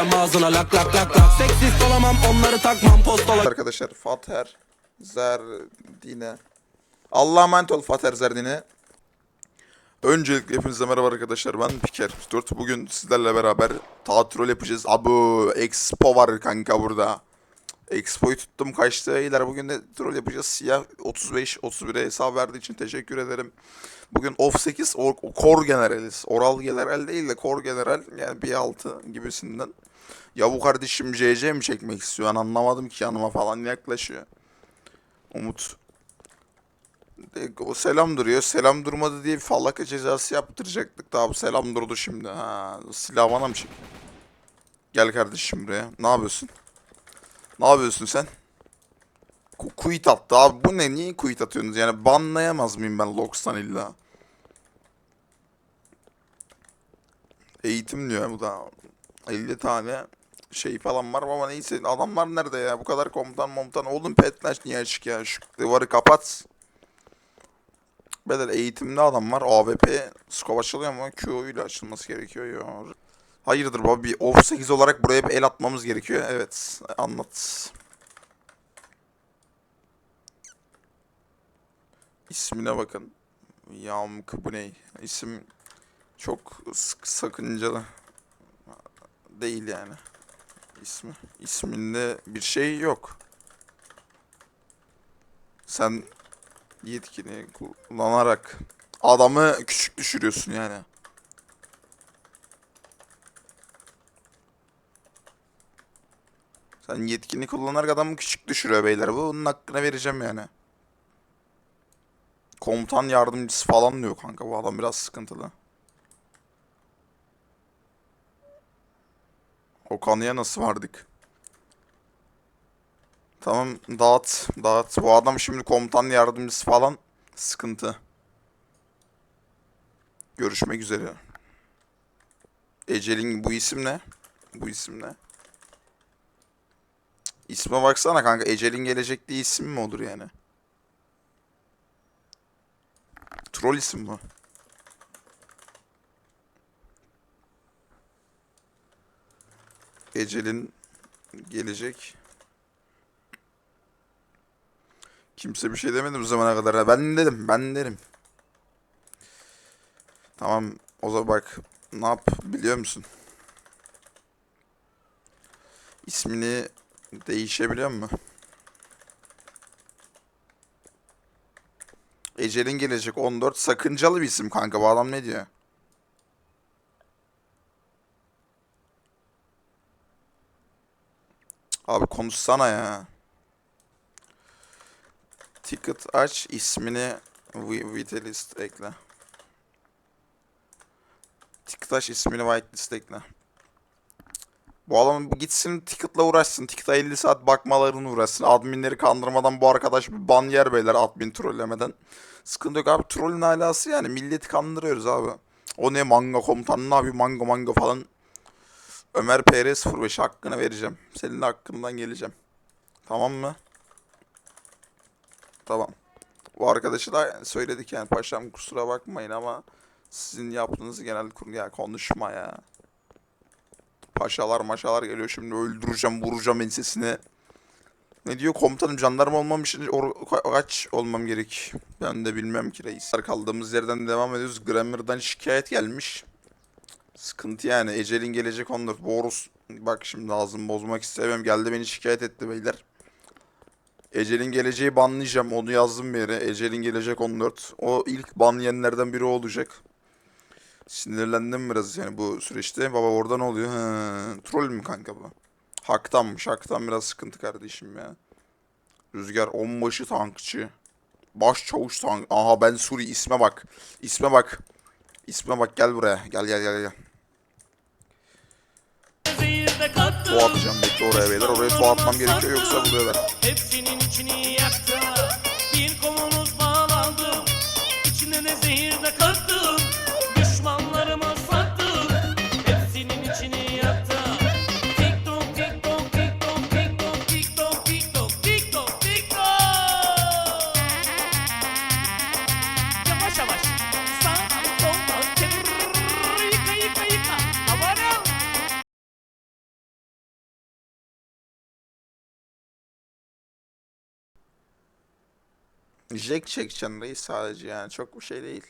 Sıçacağım ağzına lak lak lak lak Seksist olamam onları takmam postalar Arkadaşlar Fater Zerdine. Allah'a emanet ol Fater Zerdine. Öncelikle hepinize merhaba arkadaşlar. Ben Piker 4. Bugün sizlerle beraber tatil yapacağız. Abu Expo var kanka burada. Expo'yu tuttum kaçtı. İler bugün de troll yapacağız. Siyah 35 31'e hesap verdiği için teşekkür ederim. Bugün off 8 or, Kor Generaliz. Oral General değil de Kor General yani bir altı gibisinden. Ya bu kardeşim CC mi çekmek istiyor? Ben anlamadım ki yanıma falan yaklaşıyor. Umut. O selam duruyor. Selam durmadı diye bir fallaka cezası yaptıracaktık. Daha bu selam durdu şimdi. Ha, silah bana mı çek? Gel kardeşim buraya. Ne yapıyorsun? Ne yapıyorsun sen? Ku quit attı abi. Bu ne? Niye quit atıyorsunuz? Yani banlayamaz mıyım ben Logs'tan illa? Eğitim diyor bu da. 50 tane şey falan var. Ama neyse adamlar nerede ya? Bu kadar komutan komutan oğlum petlaş niye açık ya? Şu duvarı kapat. Bedel eğitimli adam var. AWP skop açılıyor ama Q ile açılması gerekiyor. Ya Hayırdır baba? Bir off 8 olarak buraya bir el atmamız gerekiyor. Evet anlat. İsmine bakın. Yam Kıbney isim çok sık sakıncalı değil yani ismi. İsminde bir şey yok. Sen yetkini kullanarak adamı küçük düşürüyorsun yani. Sen yetkini kullanarak adamı küçük düşürüyor beyler. Bu bunun hakkını vereceğim yani. Komutan yardımcısı falan diyor kanka. Bu adam biraz sıkıntılı. O kanıya nasıl vardık? Tamam dağıt dağıt. Bu adam şimdi komutan yardımcısı falan sıkıntı. Görüşmek üzere. Ecelin bu isim ne? Bu isim ne? İsme baksana kanka. Ecelin gelecek diye isim mi olur yani? Troll isim bu. Ecelin gelecek. Kimse bir şey demedi bu zamana kadar. Ben dedim, ben derim. Tamam, o zaman bak ne yap biliyor musun? İsmini değişebiliyor mu? Ecelin gelecek 14 sakıncalı bir isim kanka bu adam ne diyor? Abi konuşsana ya. Ticket aç ismini whitelist ekle. Ticket aç ismini whitelist ekle. Bu adam gitsin ticket'la uğraşsın. Ticket'a 50 saat bakmalarını uğraşsın. Adminleri kandırmadan bu arkadaş bir ban yer beyler admin trollemeden. Sıkıntı yok abi. Trollün alası yani. Milleti kandırıyoruz abi. O ne manga komutanı ne yapıyor manga manga falan. Ömer PR 05 hakkını vereceğim. Senin hakkından geleceğim. Tamam mı? Tamam. Bu arkadaşı da söyledik yani paşam kusura bakmayın ama sizin yaptığınız genel kur ya konuşma ya. Paşalar maşalar geliyor şimdi öldüreceğim vuracağım ensesine. Ne diyor komutanım jandarma olmam için or- ka- kaç olmam gerek? Ben de bilmem ki reis. Kaldığımız yerden devam ediyoruz. Grammar'dan şikayet gelmiş. Sıkıntı yani. Ecelin gelecek 14. Borus. Bak şimdi ağzımı bozmak istemem. Geldi beni şikayet etti beyler. Ecelin geleceği banlayacağım. Onu yazdım bir yere. Ecelin gelecek 14. O ilk ban yiyenlerden biri olacak. Sinirlendim biraz yani bu süreçte. Baba orada ne oluyor? He, troll mü kanka bu? Haktanmış. Haktan biraz sıkıntı kardeşim ya. Rüzgar onbaşı tankçı. Baş çavuş tank. Aha ben Suri isme bak. İsme bak. İsme bak gel buraya. Gel gel gel gel. Tuğ atacağım bekle oraya beyler. Oraya tuğ atmam gerekiyor yoksa buluyorlar. Hepsinin içini yaktı. Bir kolumuz bağlandı. İçine de kattım. Düşmanlarımı Jack çekeceksin reis sadece yani çok bir şey değil.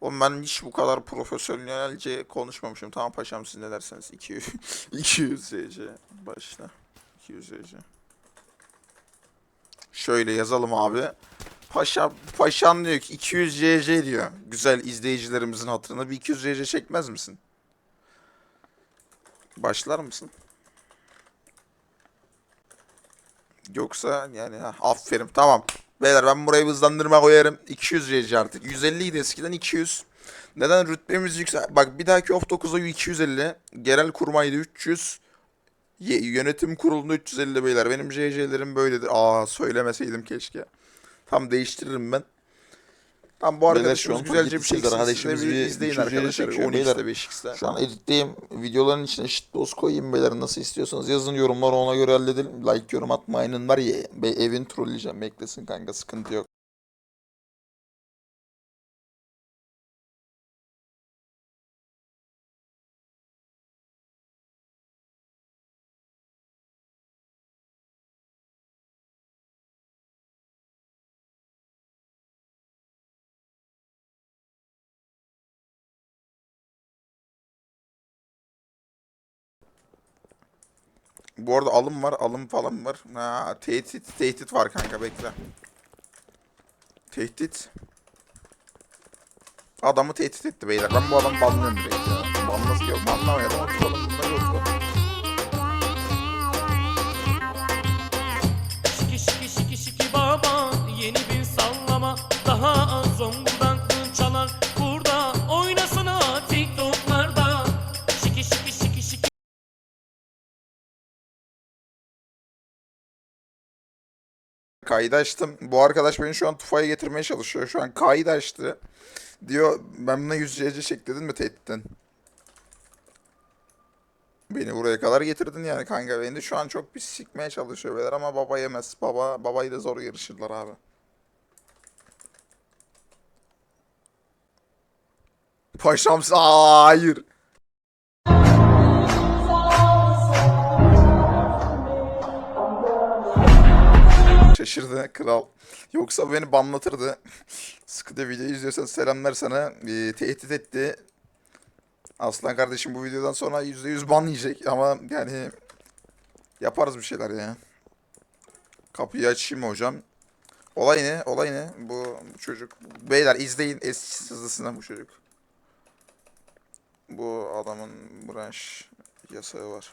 Oğlum ben hiç bu kadar profesyonelce konuşmamışım. Tamam paşam siz ne derseniz. 200 200 CC başla. 200 CC. Şöyle yazalım abi. Paşa paşam diyor ki 200 CC diyor. Güzel izleyicilerimizin hatırına bir 200 CC çekmez misin? Başlar mısın? Yoksa yani ha, aferin tamam. Beyler ben burayı hızlandırma koyarım. 200 RC artık. 150 idi eskiden 200. Neden rütbemiz yüksek? Bak bir dahaki off 9'a 250. Genel kurmaydı 300. Ye- yönetim kurulunda 350 beyler. Benim JJ'lerim böyledir. Aa söylemeseydim keşke. Tam değiştiririm ben. Tam bu arkadaşımız şu an güzelce bir şey kardeşimiz bir izleyin arkadaşlar. çekiyor. 12'de Beyler, 5x'te. Şu an editleyeyim. Videoların içine shitpost koyayım beyler nasıl istiyorsanız yazın yorumlara ona göre halledelim. Like yorum atmayının var ya be, evin trolleyeceğim beklesin kanka sıkıntı yok. Bu arada alım var, alım falan var. Ha, tehdit, tehdit var kanka bekle. Tehdit. Adamı tehdit etti beyler. Ben bu adamı banlıyorum direkt ya. Banlasın yok, banlamayalım. Oturalım bunlar yoksa. Şiki şiki şiki şiki baba Yeni bir sallama Daha Zonguldak'ın çalar Kaydı açtım. Bu arkadaş beni şu an tufaya getirmeye çalışıyor. Şu an kaydı açtı. Diyor ben buna 100 CC çek mi tehditten? Beni buraya kadar getirdin yani kanka. Beni de şu an çok bir sikmeye çalışıyor ama baba yemez. Baba babayı da zor yarışırlar abi. Paşam hayır. Şaşırdı kral. Yoksa beni banlatırdı. Sıkıda video izliyorsan selamlar sana. Ee, tehdit etti. Aslan kardeşim bu videodan sonra %100 ban yiyecek ama yani yaparız bir şeyler ya. Kapıyı açayım hocam? Olay ne? Olay ne? Bu, bu çocuk. Beyler izleyin eski hızlısına bu çocuk. Bu adamın branş yasağı var.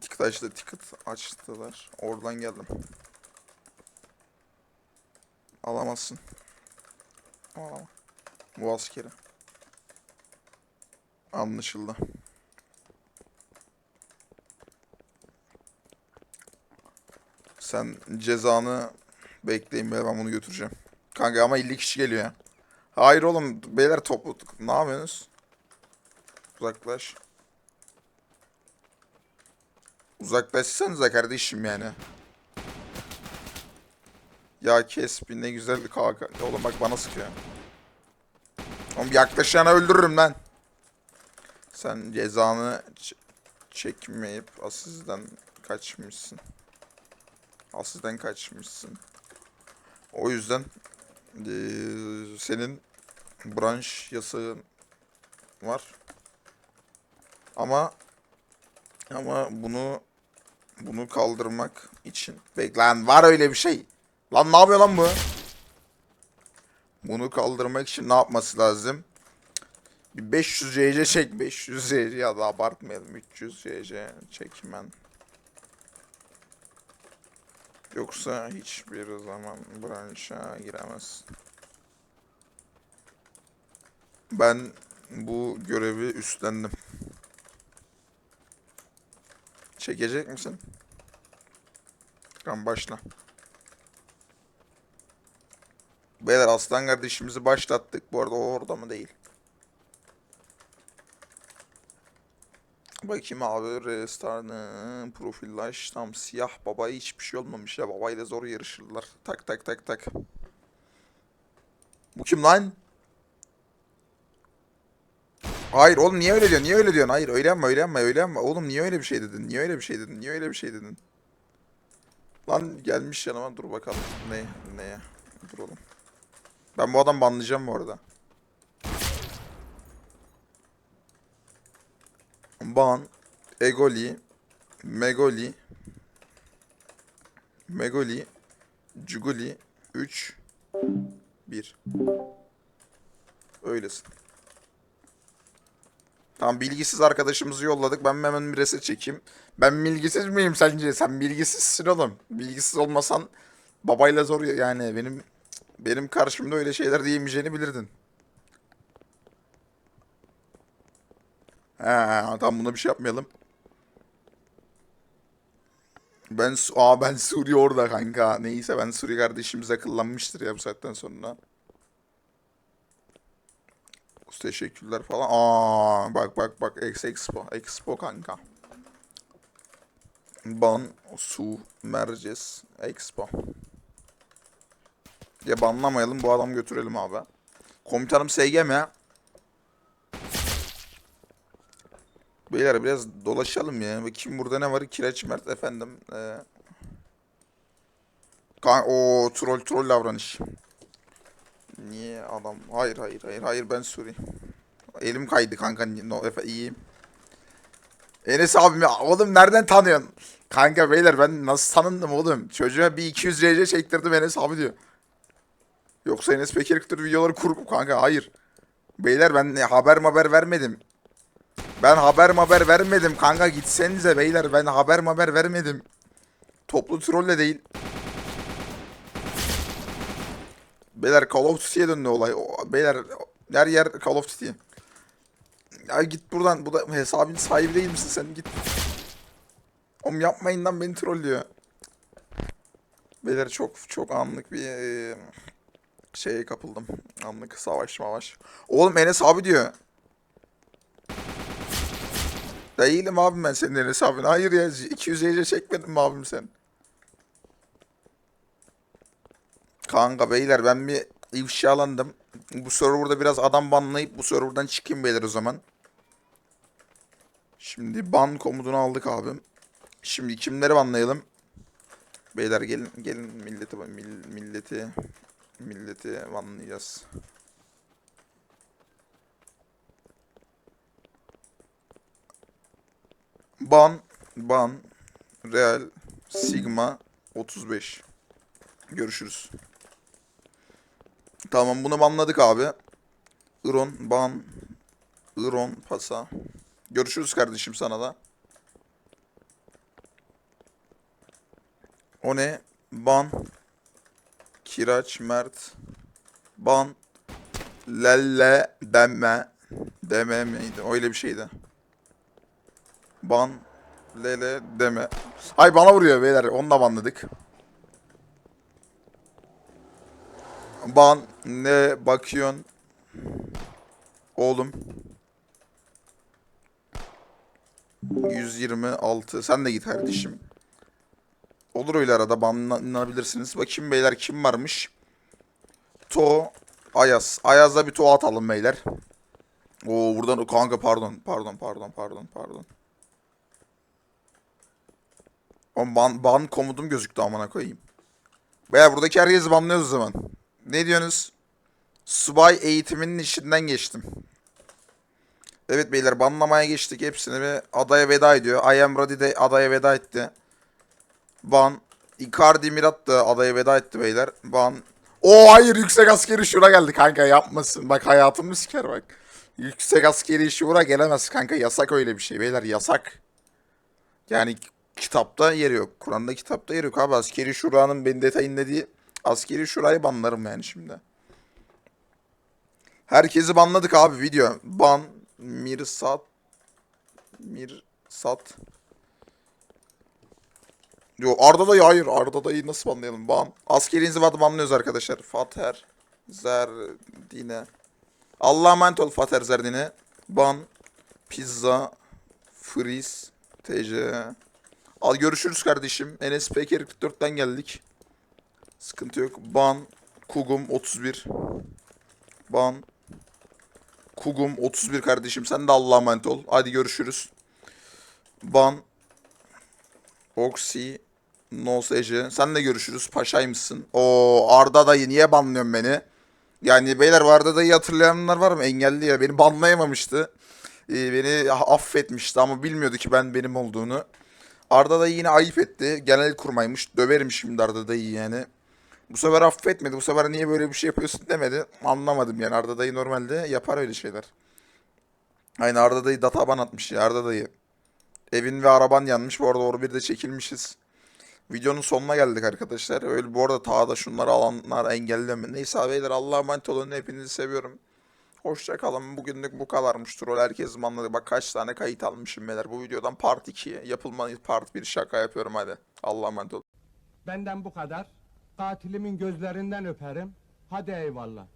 Ticket açtı, ticket açtılar. Oradan geldim. Alamazsın. Alama. Bu askeri. Anlaşıldı. Sen cezanı bekleyin be ben bunu götüreceğim. Kanka ama 50 kişi geliyor ya. Hayır oğlum beyler toplu ne yapıyorsunuz? Uzaklaş. Uzaklaşsanıza kardeşim yani. Ya kes bir ne güzel bir kaka. Oğlum bak bana sıkıyor. Oğlum yaklaşana öldürürüm lan. Sen cezanı çekmeyip asizden kaçmışsın. Asizden kaçmışsın. O yüzden eee, senin branş yasağın var. Ama ama bunu bunu kaldırmak için beklen var öyle bir şey. Lan ne yapıyor lan bu? Bunu kaldırmak için ne yapması lazım? Bir 500 CC çek 500 CC ya da abartmayalım 300 CC çekmen. Yoksa hiçbir zaman branşa giremez. Ben bu görevi üstlendim. Çekecek misin? Tamam başla. Beyler aslan kardeşimizi başlattık. Bu arada o orada mı değil? Bakayım abi restartı profillaş tam siyah baba hiçbir şey olmamış ya babayla zor yarışırlar. Tak tak tak tak. Bu kim lan? Hayır oğlum niye öyle diyorsun? Niye öyle diyorsun? Hayır öyle yapma öyle yapma öyle yapma. Oğlum niye öyle bir şey dedin? Niye öyle bir şey dedin? Niye öyle bir şey dedin? Lan gelmiş yanıma dur bakalım. Ne? Neye? Dur oğlum. Ben bu adam banlayacağım bu arada. Ban, Egoli, Megoli, Megoli, Cuguli, 3, 1. Öylesin. Tamam bilgisiz arkadaşımızı yolladık. Ben hemen bir reset çekeyim. Ben bilgisiz miyim sence? Sen bilgisizsin oğlum. Bilgisiz olmasan babayla zor ya- yani benim benim karşımda öyle şeyler diyemeyeceğini bilirdin. He, tamam buna bir şey yapmayalım. Ben aa ben Suriye orada kanka. Neyse ben Suriye kardeşimiz akıllanmıştır ya bu saatten sonra. Teşekkürler falan. Aa bak bak bak Ex Expo. Expo kanka. Ban su merces Expo. Ya banlamayalım bu adam götürelim abi. Komutanım SGM ya. Beyler biraz dolaşalım ya. Bakayım burada ne var? Kireç Mert efendim. Ee... Kan o troll troll davranış. Niye adam? Hayır hayır hayır hayır ben Suri. Elim kaydı kanka. No, efe, iyiyim. Enes abim ya oğlum nereden tanıyorsun? Kanka beyler ben nasıl tanındım oğlum? Çocuğa bir 200 RC çektirdim Enes abi diyor. Yoksa Enes Bekir videoları kurup kanka hayır. Beyler ben haber haber vermedim. Ben haber haber vermedim kanka gitsenize beyler ben haber haber vermedim. Toplu troll de değil. Beyler Call of Duty'ye döndü olay. O- Beyler her yer Call of Duty. Ya git buradan. Bu da hesabın sahibi değil misin sen? Git. Oğlum yapmayın lan beni trollüyor. Beyler çok çok anlık bir e, şeye kapıldım. Anlık savaş mavaş. Oğlum Enes abi diyor. Değilim abim ben senin Enes abin. Hayır ya 200 EC çekmedin mi abim sen? Kanka beyler ben bir ifşalandım. Bu serverda biraz adam banlayıp bu serverdan çıkayım beyler o zaman. Şimdi ban komutunu aldık abim. Şimdi kimleri banlayalım? Beyler gelin gelin milleti mill- milleti milleti banlayacağız. Ban ban Real Sigma 35. Görüşürüz. Tamam bunu banladık abi. Iron ban Iron pasa. Görüşürüz kardeşim sana da. O ne? Ban Kiraç Mert Ban Lelle deme deme miydi? Öyle bir şeydi. Ban Lele deme. Ay bana vuruyor beyler. Onu da banladık. Ban ne bakıyorsun? Oğlum. 126. Sen de git kardeşim. Olur öyle arada banlanabilirsiniz. Bakayım beyler kim varmış? To Ayaz. Ayaz'da bir to atalım beyler. Oo buradan kanka pardon. Pardon pardon pardon pardon. Oğlum ban, ban komutum gözüktü amına koyayım. Beyler buradaki herkesi banlıyoruz o zaman. Ne diyorsunuz? Subay eğitiminin içinden geçtim. Evet beyler banlamaya geçtik hepsini ve adaya veda ediyor. I am ready de adaya veda etti. Ban. Icardi Mirat da adaya veda etti beyler. Ban. O hayır yüksek askeri şura geldi kanka yapmasın. Bak hayatımı siker bak. Yüksek askeri şura gelemez kanka yasak öyle bir şey beyler yasak. Yani kitapta yeri yok. Kur'an'da kitapta yeri yok abi. Askeri şuranın beni detayın dediği askeri şurayı banlarım yani şimdi. Herkesi banladık abi video. Ban Mirsat Mirsat Yo Arda dayı hayır. Arda dayı nasıl banlayalım? Ban. Askeri inzibatı banlıyoruz arkadaşlar. Fater Zerdine. Allah'a emanet ol Fater Zerdine. Ban. Pizza. Freeze. TC. Al görüşürüz kardeşim. Enes Peker 44'ten geldik. Sıkıntı yok. Ban. Kugum 31. Ban. Kugum 31 kardeşim sen de Allah'a emanet ol. Hadi görüşürüz. Ban Oxy Nos Ece. Sen de görüşürüz. Paşaymışsın. O Arda dayı niye banlıyorsun beni? Yani beyler bu Arda dayı hatırlayanlar var mı? Engelli ya. Beni banlayamamıştı. Ee, beni affetmişti ama bilmiyordu ki ben benim olduğunu. Arda dayı yine ayıp etti. Genel kurmaymış. Döverim şimdi Arda dayı yani. Bu sefer affetmedi. Bu sefer niye böyle bir şey yapıyorsun demedi. Anlamadım yani. Arda dayı normalde yapar öyle şeyler. Aynı Arda dayı databan atmış ya Arda dayı. Evin ve araban yanmış. Bu arada orada bir de çekilmişiz. Videonun sonuna geldik arkadaşlar. Öyle bu arada ta şunları alanlar engelleme. Neyse abi beyler Allah'a emanet olun. Hepinizi seviyorum. Hoşça kalın. Bugünlük bu kadarmış. Troll herkes anladı. Bak kaç tane kayıt almışım beyler. Bu videodan part 2 yapılmalı part 1 şaka yapıyorum hadi. Allah'a emanet olun. Benden bu kadar. Katilimin gözlerinden öperim. Hadi eyvallah.